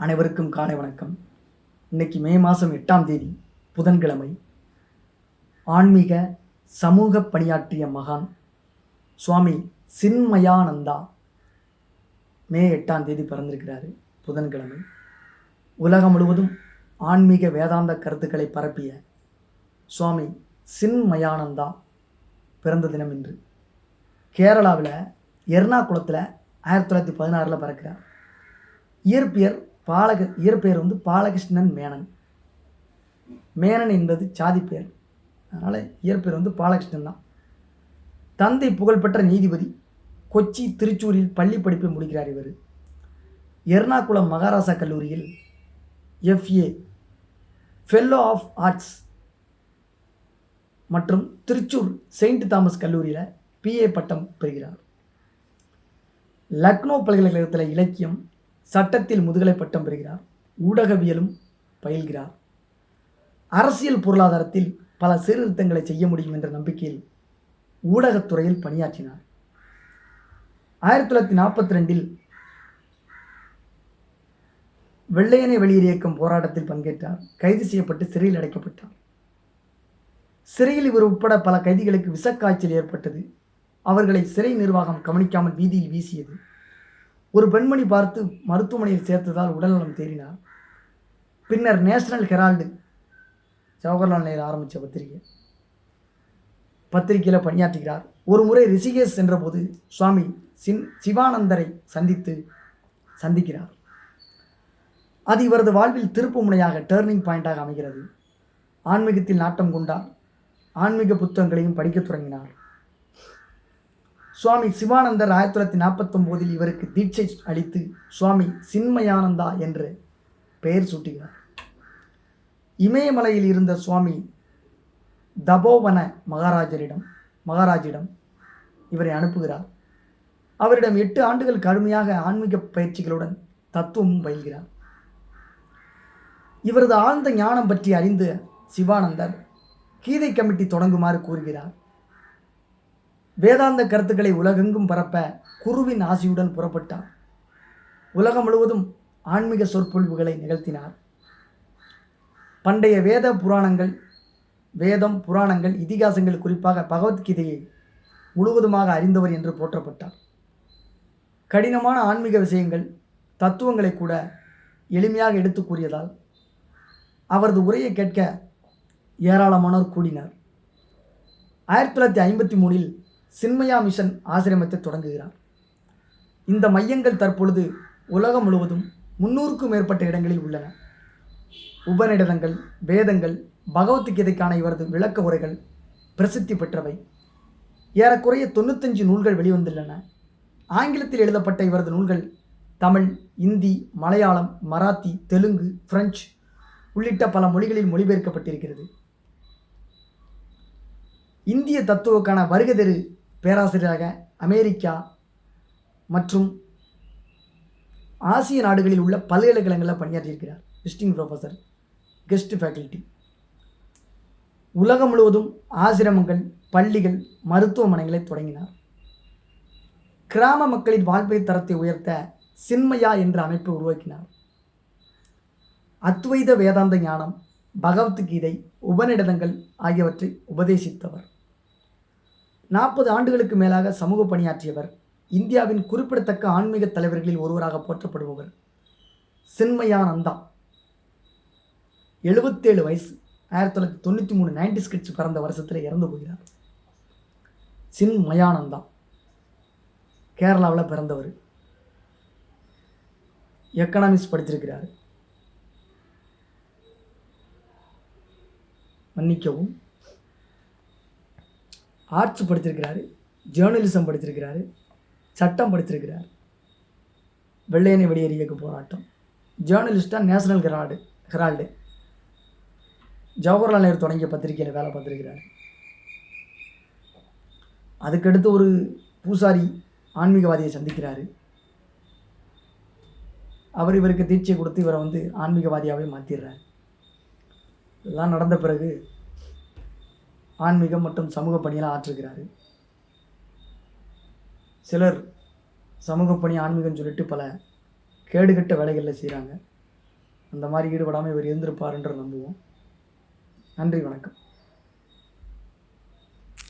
அனைவருக்கும் காலை வணக்கம். இன்னைக்கு மே மாதம் எட்டாம் தேதி புதன்கிழமை. ஆன்மீக சமூக பணியாற்றிய மகான் சுவாமி சின்மயானந்தா மே எட்டாம் தேதி பிறந்திருக்கிறாரு புதன்கிழமை. உலகம் முழுவதும் ஆன்மீக வேதாந்த கருத்துக்களை பரப்பிய சுவாமி சின்மயானந்தா பிறந்த தினம் இன்று. கேரளாவில் எர்ணாகுளத்தில் ஆயிரத்தி தொள்ளாயிரத்தி பதினாறில் பிறக்கிறார். இயற்பியர் பாலக இயற்பெயர் வந்து பாலகிருஷ்ணன் மேனன். மேனன் என்பது சாதி பெயர். அதனால் இயற்பெயர் வந்து பாலகிருஷ்ணன் தான். தந்தை புகழ்பெற்ற நீதிபதி கொச்சி திருச்சூரில் பள்ளி படிப்பை முடிக்கிறார் இவர். எர்ணாகுளம் மகாராசா கல்லூரியில் எஃப்ஏ ஃபெல்லோ ஆஃப் ஆர்ட்ஸ் மற்றும் திருச்சூர் செயின்ட் தாமஸ் கல்லூரியில் பிஏ பட்டம் பெறுகிறார். லக்னோ பல்கலைக்கழகத்தில் இலக்கியம் சட்டத்தில் முதுகலை பட்டம் பெறுகிறார் ஊடகவியலும் பயில்கிறார். அரசியல் பொருளாதாரத்தில் பல சீர்திருத்தங்களை செய்ய முடியும் என்ற நம்பிக்கையில் ஊடகத்துறையில் பணியாற்றினார். ஆயிரத்தி தொள்ளாயிரத்தி நாற்பத்தி ரெண்டில் வெள்ளையனை வெளியேறு இயக்கம் போராட்டத்தில் பங்கேற்றார். கைது செய்யப்பட்டு சிறையில் அடைக்கப்பட்டார். சிறையில் இவர் உட்பட பல கைதிகளுக்கு விஷக்காய்ச்சல் ஏற்பட்டது. அவர்களை சிறை நிர்வாகம் கவனிக்காமல் வீதியில் வீசியது. ஒரு பெண்மணி பார்த்து மருத்துவமனையில் சேர்த்ததால் உடல்நலம் தேறினார். பின்னர் நேஷனல் ஹெரால்டு ஜவஹர்லால் நேரு ஆரம்பித்த பத்திரிகை. பத்திரிகையில் பணியாற்றுகிறார். ஒரு முறை ரிஷிகேஷ் சென்றபோது சுவாமி சின் சிவானந்தரை சந்தித்து சந்திக்கிறார். அது இவரது வாழ்வில் திருப்பு முனையாக டேர்னிங் பாயிண்டாக அமைகிறது. ஆன்மீகத்தில் நாட்டம் கொண்டார். ஆன்மீக புத்தகங்களையும் படிக்கத் தொடங்கினார். சுவாமி சிவானந்தர் ஆயிரத்தி தொள்ளாயிரத்தி நாற்பத்தொம்போதில் இவருக்கு தீட்சை அளித்து சுவாமி சின்மயானந்தா என்று பெயர் சூட்டுகிறார் இமயமலையில் இருந்த சுவாமி தபோவன மகாராஜரிடம் மகாராஜிடம் இவரை அனுப்புகிறார். அவரிடம் எட்டு ஆண்டுகள் கடுமையாக ஆன்மீக பயிற்சிகளுடன் தத்துவமும் பயில்கிறார். இவரது ஆழ்ந்த ஞானம் பற்றி அறிந்த சிவானந்தர் கீதை கமிட்டி தொடங்குமாறு கூறுகிறார். வேதாந்த கருத்துக்களை உலகெங்கும் பரப்ப குருவின் ஆசியுடன் புறப்பட்டார். உலகம் முழுவதும் ஆன்மீக சொற்பொழிவுகளை நிகழ்த்தினார். பண்டைய வேத புராணங்கள் வேதம் புராணங்கள் இதிகாசங்கள் குறிப்பாக பகவத்கீதையை முழுவதுமாக அறிந்தவர் என்று போற்றப்பட்டார். கடினமான ஆன்மீக விஷயங்கள் தத்துவங்களை கூட எளிமையாக எடுத்து கூறியதால் அவரது உரையை கேட்க ஏராளமானோர் கூடினார். ஆயிரத்தி தொள்ளாயிரத்தி ஐம்பத்தி மூணில் சின்மயா மிஷன் ஆசிரமத்தை தொடங்குகிறார். இந்த மையங்கள் தற்பொழுது உலகம் முழுவதும் முன்னூறுக்கும் மேற்பட்ட இடங்களில் உள்ளன. உபநிடதங்கள் வேதங்கள் பகவத்கீதைக்கான இவரது விளக்க உரைகள் பிரசித்தி பெற்றவை. ஏறக்குறைய தொண்ணூத்தஞ்சு நூல்கள் வெளிவந்துள்ளன. ஆங்கிலத்தில் எழுதப்பட்ட இவரது நூல்கள் தமிழ் இந்தி மலையாளம் மராத்தி தெலுங்கு பிரெஞ்சு உள்ளிட்ட பல மொழிகளில் மொழிபெயர்க்கப்பட்டிருக்கிறது. இந்திய தத்துவக்கான வருகை தெரு பேராசிரியராக அமெரிக்கா மற்றும் ஆசிய நாடுகளில் உள்ள பல்கலைக்கழகங்களில் பணியாற்றியிருக்கிறார். விசிட்டிங் ப்ரொஃபஸர் கெஸ்ட் ஃபேக்கல்ட்டி உலகம் முழுவதும் ஆசிரமங்கள் பள்ளிகள் மருத்துவமனைகளை தொடங்கினார். கிராம மக்களின் வாழ்க்கை தரத்தை உயர்த்த சின்மயா என்ற அமைப்பை உருவாக்கினார். அத்வைத வேதாந்த ஞானம் பகவத்கீதை உபநிடதங்கள் ஆகியவற்றை உபதேசித்தவர். நாற்பது ஆண்டுகளுக்கு மேலாக சமூக பணியாற்றியவர் இந்தியாவின் குறிப்பிடத்தக்க ஆன்மீக தலைவர்களில் ஒருவராக போற்றப்படுபவர் சின்மயானந்தா. எழுபத்தேழு வயசு ஆயிரத்தி தொள்ளாயிரத்தி தொண்ணூற்றி மூணு நைன்டி ஸ்கிட்ஸ் பிறந்த வருஷத்தில் இறந்து போகிறார். சின்மயானந்தா. கேரளாவில் பிறந்தவர். எக்கனாமிக்ஸ் படிச்சிருக்கிறார். மன்னிக்கவும். ஆர்ட்ஸ் படித்திருக்கிறாரு ஜேர்னலிசம் படித்திருக்கிறாரு சட்டம் படித்திருக்கிறார் வெள்ளையனை வெளியேறு இயக்க போராட்டம். ஜேர்னலிஸ்டாக National Herald Herald Jawaharlal Nehru தொடங்கிய பத்திரிகையில் வேலை பார்த்துருக்கிறாரு. அதுக்கடுத்து ஒரு பூசாரி ஆன்மீகவாதியை சந்திக்கிறாரு. அவர் இவருக்கு தீட்சை கொடுத்து இவரை வந்து ஆன்மீகவாதியாகவே மாற்றிடுறாரு இதெல்லாம் நடந்த பிறகு ஆன்மீகம் மற்றும் சமூக பணியெல்லாம் ஆற்றுகிறாரு. சிலர் சமூக பணி ஆன்மீகம் சொல்லிட்டு பல கேடுகட்ட வேலைகளில் செய்கிறாங்க அந்த மாதிரி ஈடுபடாமல் இவர் இருந்திருப்பாருன்ற நம்புவோம். நன்றி வணக்கம்.